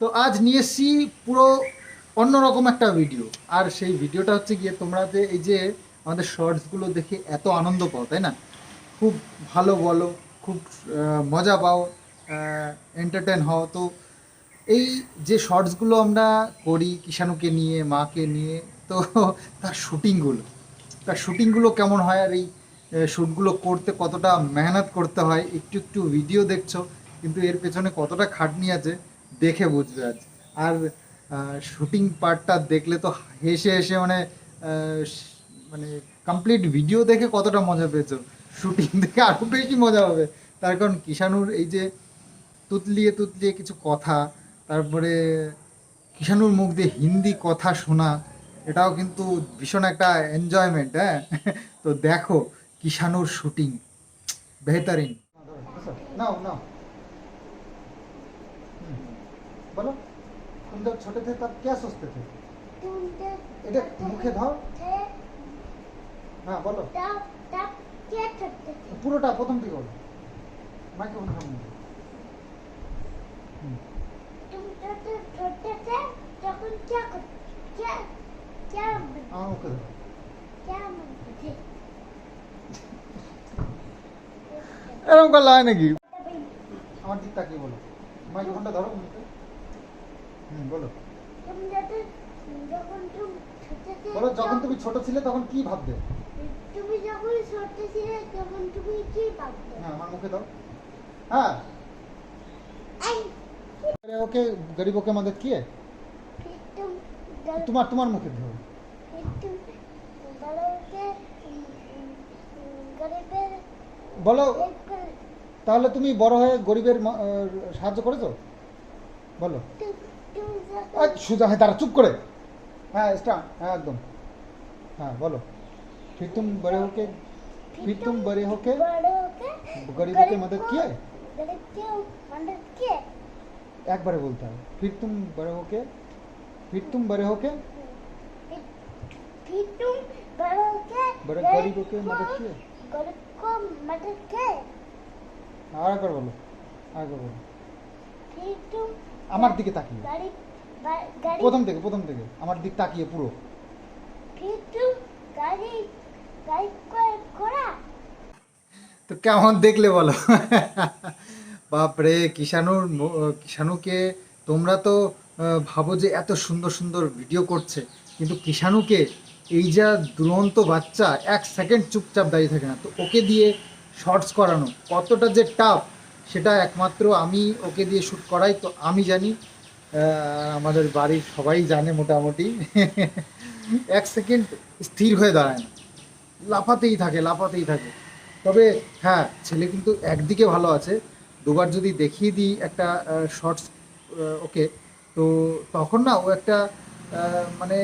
তো আজ নিয়ে এসছি পুরো অন্যরকম একটা ভিডিও আর সেই ভিডিওটা হচ্ছে গিয়ে তোমরা যে এই যে আমাদের শর্টসগুলো দেখে এত আনন্দ পাও, তাই না? খুব ভালো বলো, খুব মজা পাও এন্টারটেন হও। তো এই যে শর্টসগুলো আমরা করি কিষাণুকে নিয়ে, মাকে নিয়ে, তো তার শুটিংগুলো তার শুটিংগুলো কেমন হয় আর এই শ্যুটগুলো করতে কতটা মেহনত করতে হয়, একটু একটু ভিডিও দেখছ, কিন্তু এর পেছনে কতটা খাটনি আছে দেখে বুঝবে আজ আর শুটিং পার্টটা দেখলে তো হেসে হেসে মানে মানে কমপ্লিট ভিডিও দেখে কতটা মজা পেয়েছ? শুটিং দেখে আরও বেশি মজা হবে। তার কারণ কিষাণুর এই যে তুতলিয়ে তুতলিয়ে কিছু কথা, তারপরে কিষাণুর মুখ দিয়ে হিন্দি কথা শোনা, এটাও কিন্তু ভীষণ একটা এনজয়মেন্ট হ্যাঁ? তো দেখো কিষাণুর শুটিং বেহতরিন। নাও নাও। বলো तुम जब छोटे थे तब क्या सोचते थे এটা মুখে ধর হ্যাঁ বলো পুরোটা প্রথম থেকে বলো মাইক্রোফোন সামনে নাও। হুম। তখন क्या कर क्या क्या আমার মুখে ধরো क्या बनते এরকম করলে হয় নাকি আমার দিক তাকিয়ে বলো মাইক্রোফোনটা ধরো মুখে হুম বলো तुम जब যখন তুমি ছোট ছিলে বলো যখন তুমি ছোট ছিলে তখন কি ভাবতে তুমি যখন ছোট ছিলে তখন তুমি কি ভাবতে হ্যাঁ আমার মুখে দাও हाँ এই अरे ओके गरीबों के मदद किए फिर तुम गल- तुम्हार तुम्हार मुखे धरो फिर तुम बड़ों के গরিবের বলো হেল্প করে তাহলে তুমি বড় হয়ে গরিবের ম- আহ, সাহায্য করেছো বলো তুম- তুমি যখন আজ সোজা হয়ে তারা চুপ করে হ্যাঁ স্টার্ট হ্যাঁ একদম হ্যাঁ বলো फिर तुम बड़े होके फिर तुम बड़े होके बड़े होके गरीबों की गरीब मदद को- किए गरीब के मदद किए एक बार बोलता है फिर तुम बड़े होके फिर तुम बड़े होके फिर फिर तुम बड़े होके बड़े गरीब गरीबों की को- मदद किए गरीब को मदद किए আর একবার বলো আরেকবার বলো फिर तुम আমার দিকে তাকিয়ে। প্রথম থেকে প্রথম থেকে। আমার দিক তাকিয়ে পুরো। তো কেমন দেখলে বলো? বাপরে কিষানুর কিষানুকে তোমরা তো ভাবো যে এত সুন্দর সুন্দর ভিডিও করছে। কিন্তু কিষানুকে এই যা দুরন্ত বাচ্চা এক সেকেন্ড চুপচাপ দাঁড়িয়ে থাকে না। তো ওকে দিয়ে শর্টস করানো কতটা যে টাফ সেটা একমাত্র আমি ওকে দিয়ে শ্যুট করাই, তো আমি জানি আমাদের বাড়ির সবাই জানে মোটামুটি। এক সেকেন্ড স্থির হয়ে দাঁড়ায় না। লাফাতেই থাকে লাফাতেই থাকে। তবে হ্যাঁ ছেলে কিন্তু একদিকে ভালো আছে। দুবার যদি দেখিয়ে দিই একটা শর্টস ওকে, তো তখন না ও একটা মানে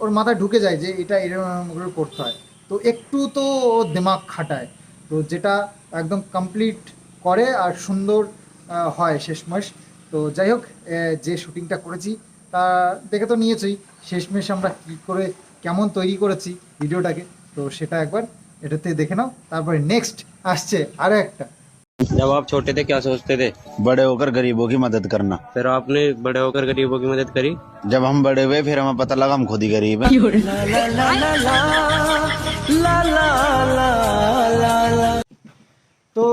ওর মাথায় ঢুকে যায় যে এটা এরকম করে করতে হয়। তো একটু তো ও দিমাগ খাটায়। তো যেটা একদম কমপ্লিট করে আর সুন্দর আহ, হয় শেষমেশ তো যাই হোক আহ, যে শুটিংটা করেছি তা দেখে তো নিয়েছই শেষমেশ আমরা কী করে কেমন তৈরি করেছি ভিডিওটাকে তো সেটা একবার এটাতে দেখে নাও তারপরে নেক্সট আসছে আরও একটা जब आप छोटे थे क्या सोचते थे बड़े होकर गरीबों की मदद करना फिर आपने बड़े होकर गरीबों की मदद करी जब हम बड़े हुए फिर हमें पता लगा हम खुद ही गरीब हैं তো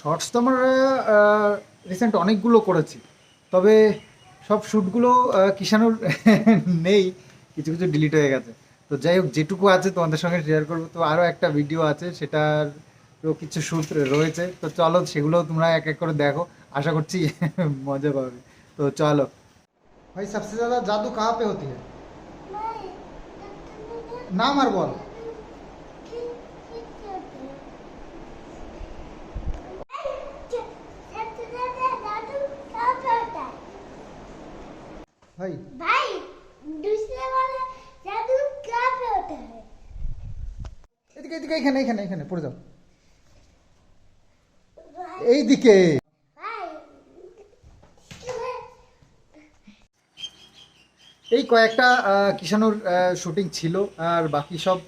শর্টস তো আমরা রিসেন্ট অনেকগুলো করেছি তবে সব শ্যুটগুলো কিষাণুর নেই কিছু কিছু ডিলিট হয়ে গেছে তো যাই হোক যেটুকু আছে তোমাদের সঙ্গে শেয়ার করবো তো আরও একটা ভিডিও আছে সেটার কিছু শ্যুট রয়েছে তো চলো সেগুলো তোমরা এক এক করে দেখো আশা করছি মজা পাবে তো চলো ভাই সবসে ज़्यादा জাদু कहाँ पे होती है नहीं तो तुमने भाई भाई दूसरे वाला जादू कहाँ पे होता है এদিকে এদিকে এখানে এখানে এখানে পড়ে যাও भाई এইদিকে भाई এই কয়েকটা আহ, কিষাণুর শুটিং ছিল আর বাকি সব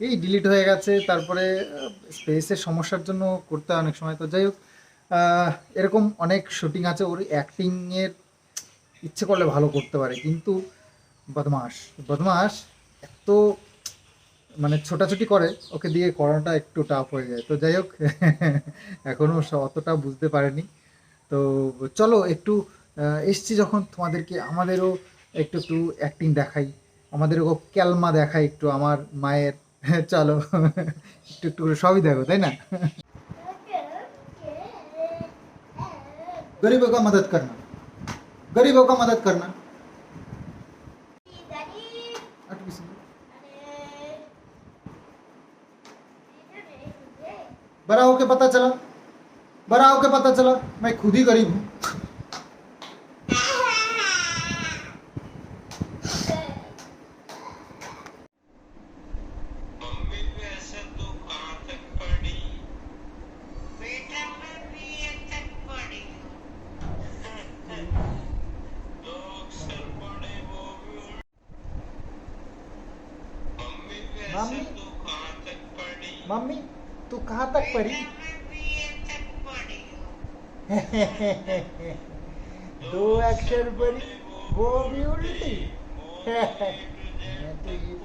এই ডিলিট হয়ে গেছে তারপরে স্পেসের সমস্যার জন্য করতে হয় অনেক সময় তো যাই হোক আহ, এরকম অনেক শুটিং আছে ওর অ্যাক্টিংয়ের ইচ্ছে করলে ভালো করতে পারে কিন্তু বদমাস বদমাস এত মানে ছোটাছুটি করে ওকে দিয়ে করাটা একটু টাফ হয়ে যায়। তো যাই হোক এখনও অতটা বুঝতে পারেনি। তো চলো একটু এসছি যখন তোমাদেরকে আমাদেরও একটু একটু অ্যাক্টিং দেখাই। আমাদেরও ক্যালমা দেখাই একটু আমার মায়ের। চলো একটু একটু করে সবই দেখো তাই না? গরিব মদত করনা गरीबों का मदद करना। बड़ा होके पता चला। बड़ा होके पता चला, मैं खुद ही गरीब हूँ। मम्मी तू कहाँ तक पढ़ी? दो अक्षर पढ़ी वो भी उल्टी। मैं तो ये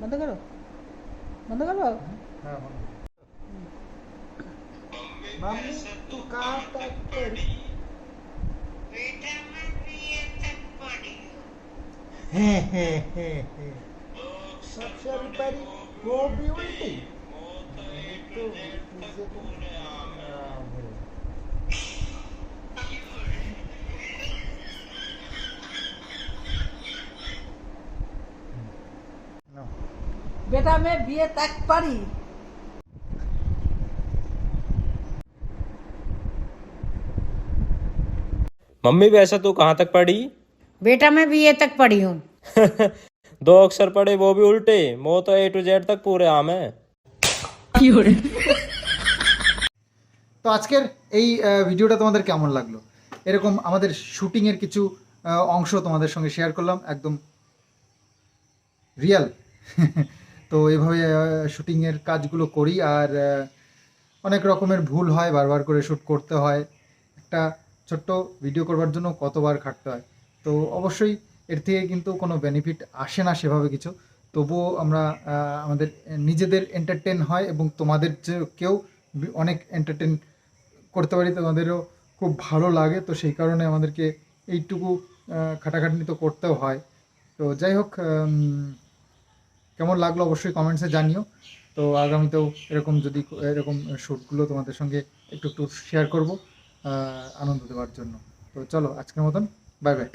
बंद करो। बंद करो हाँ, हाँ। मम्मी तू कहाँ तक पढ़ी बेटा मैं बीए तक पढ़ी हूँ अक्षर पढ़ी वो। बेटा मैं बीए तक पढ़ी मम्मी वैसे तो कहाँ तक पढ़ी बेटा मैं बीए तक पढ़ी हूँ दो अक्षर पढ़े वो भी उल्टे वो तो ए टू जेड तक पूरे आम है তো আজকের এই আহ, ভিডিওটা তোমাদের কেমন লাগলো এরকম আমাদের শুটিংয়ের কিছু আহ, অংশ তোমাদের সঙ্গে শেয়ার করলাম একদম রিয়াল তো এইভাবে শুটিংয়ের কাজগুলো করি আর আহ, অনেক রকমের ভুল হয় বারবার করে শ্যুট করতে হয় একটা ছোট্ট ভিডিও করবার জন্য কতবার খাটতে হয় তো অবশ্যই এর থেকে কিন্তু কোনো বেনিফিট আসে না সেভাবে কিছু। তবুও আমরা আমাদের নিজেদের এন্টারটেন হয় এবং তোমাদের যে কেউ অনেক এন্টারটেন করতে পারি তোমাদেরও খুব ভালো লাগে। তো সেই কারণে আমাদেরকে এইটুকু খাটাখাটনি তো করতেও হয়। তো যাই হোক কেমন লাগল অবশ্যই কমেন্টসে জানিও। তো আগামীতেও এরকম যদি, এরকম শ্যুটগুলো তোমাদের সঙ্গে একটু একটু শেয়ার করব আনন্দ দেওয়ার জন্য। তো চলো, আজকের মতন বাই বাই